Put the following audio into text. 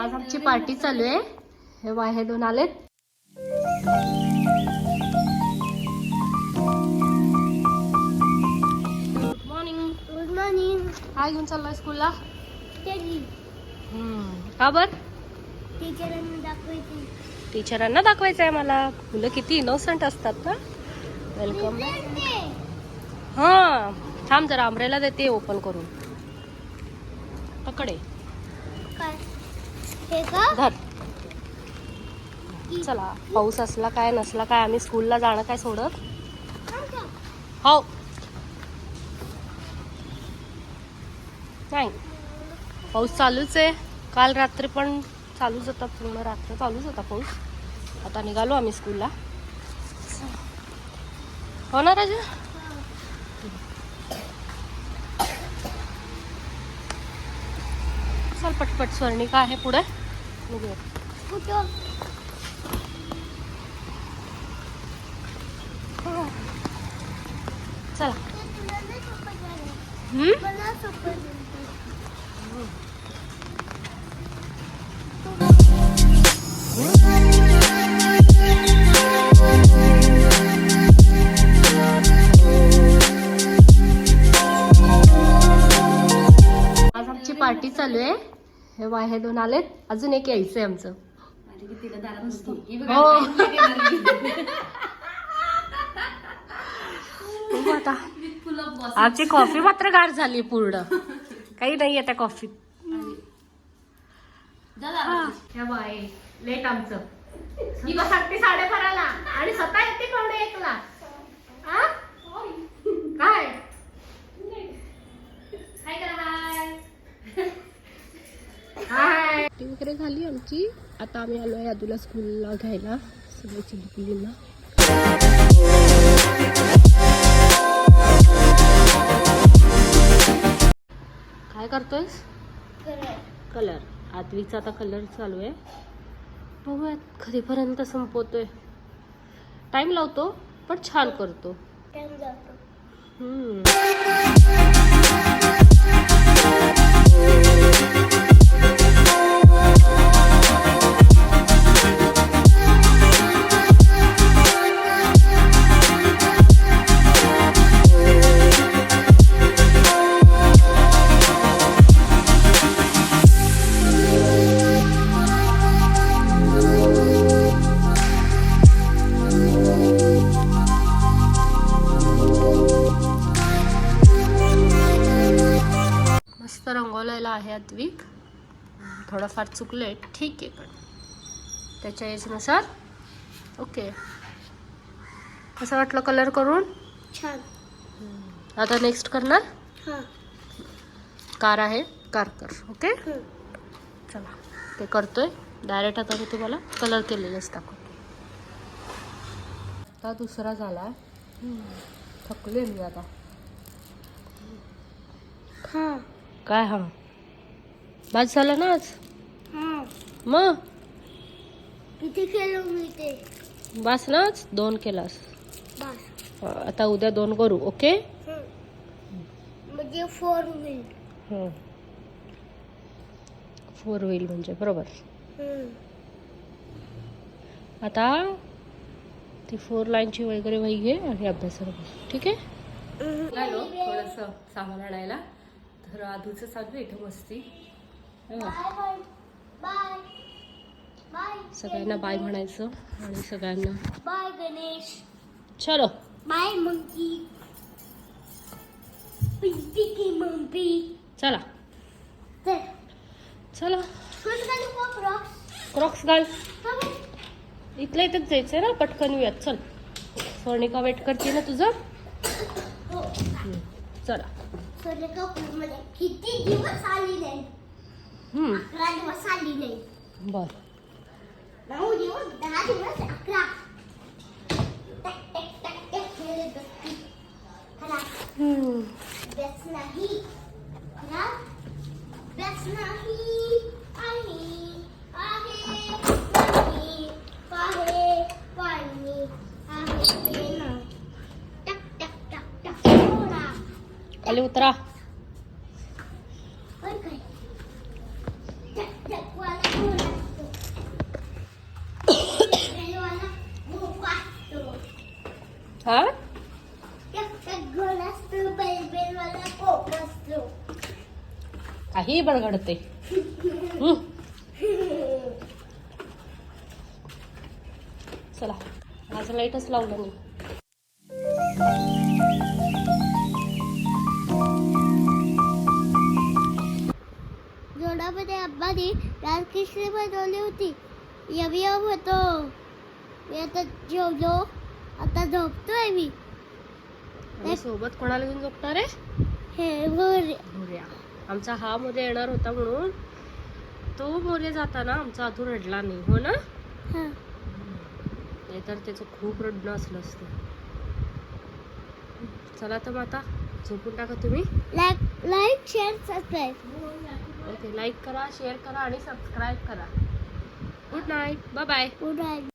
आज आमची पार्टी चालू आहे. हे वाय हे दोन आलेत. गुड मॉर्निंग गुड मॉर्निंग काय घेऊन चाललाय स्कूलला का बर? टीचरांना दाखवायची. टीचरांना दाखवायचं आहे मला मुलं किती इनोसंट असतात ना. वेलकम हा. थांब जरा आंब्रेला देते ओपन करून. पकडे धर. चला पाऊस असला काय नसला काय आम्ही स्कूलला जाणं काय सोडत? हो. नाही. पाऊस चालूच आहे. काल रात्री पण चालूच होता पूर्ण रात्र चालूच होता पाऊस. आता निघालो आम्ही स्कूलला हो ना राजा? चल पटपट स्वर्णिका आहे पुढे. निघूया कुठं चला ते तुला नाही सोपं झालं. हम्म? मला सोपं झालं. आज आमची पार्टी चालू आहे हे वाय हे दोन आलेत. अजून एक यायचंय आमचं. हो बघू आता. आमची कॉफी मात्र गार झाली पूर्ण. काही नाही आहे त्या कॉफीत. ह्या बाय लेट आमचं. ही बस सांगते साडेबाराला आणि स्वतः येते पावणे एकला. आ? काय? वगैरे झाली आमची. आता आम्ही आलोय यादूला स्कूलला घ्यायला. सगळे चिलकुलींना काय करतोयस. कलर आदवीचा आता कलर चालू आहे. बघूयात कधीपर्यंत संपवतोय. टाइम लावतो पण छान करतो. टाइम जातो. हम्म. रंगवलेला आहे अद्विक. थोडंफार चुकले ठीक आहे पण त्याच्या एजनुसार ओके. कसं वाटलं कलर करून? छान. आता नेक्स्ट करणार? हा. कार आहे कार कर ओके. चला ते करतोय. डायरेक्ट आता मी तुम्हाला कलर केलेलंच दाखवतो. आता दुसरा झाला. थकले मी आता. हा. काय हा बस झालं ना आज? हा. मग? किती केलं मी ते? बस ना आज? दोन केलास. बस. हा, आता उद्या दोन करू ओके? हम्म. म्हणजे फोर व्हील फोर होईल म्हणजे बरोबर. हम्म. आता ती फोर लाईनची वगैरे वही घे आणि अभ्यासाला बस ठीक आहे. झालो थोडंसं सामान आणायला. तर आधूचं चालू आहे इथं मस्ती. सगळ्यांना बाय म्हणायचं आणि सगळ्यांना बाय गणेश. चलो. Bye monkey. मंकी. चला. चल. का क्रॉक्स घाल का? इथल्या इथंच जायचंय ना पटकन येऊयात. चल. स्वर्णिका वेट करते ना तुझं? हो. चला. सोनेका मध्ये किती दिवस आली नाही. हम्म, अकरा दिवस आली नाही बर नऊ दिवस दहा दिवस अकरा टक, टक, टक, टक खेळत बसती. खरा हम्म. अभ्यास नाही खरा अभ्यास नाही आहे आहे नाही आहे पाणी आहे ना टक टक टक टक थोडा खाली उतरा वर काय टक टक वाला थोडा हा? काही बडगडते चला माझं लाईटच लावलं मी जोडामध्ये अब्बानी राजकिशोरी बनवली होती. यम होतो. मी आता जेवलो. आता झोपतोय मी. आणि सोबत कोणाला घेऊन झोपणार आहे? हे बोर मोर्या आमचा हा मोर्या येणार होता म्हणून. तो मोर्या जाताना आमचा अधू रडला नाही हो ना? हा. नाहीतर त्याचं खूप रडणं असलं असतं. चला तर मग आता झोपून टाका तुम्ही. Like like share subscribe. Okay like करा शेअर करा आणि सबस्क्राईब करा. Good night. Bye bye. Good night.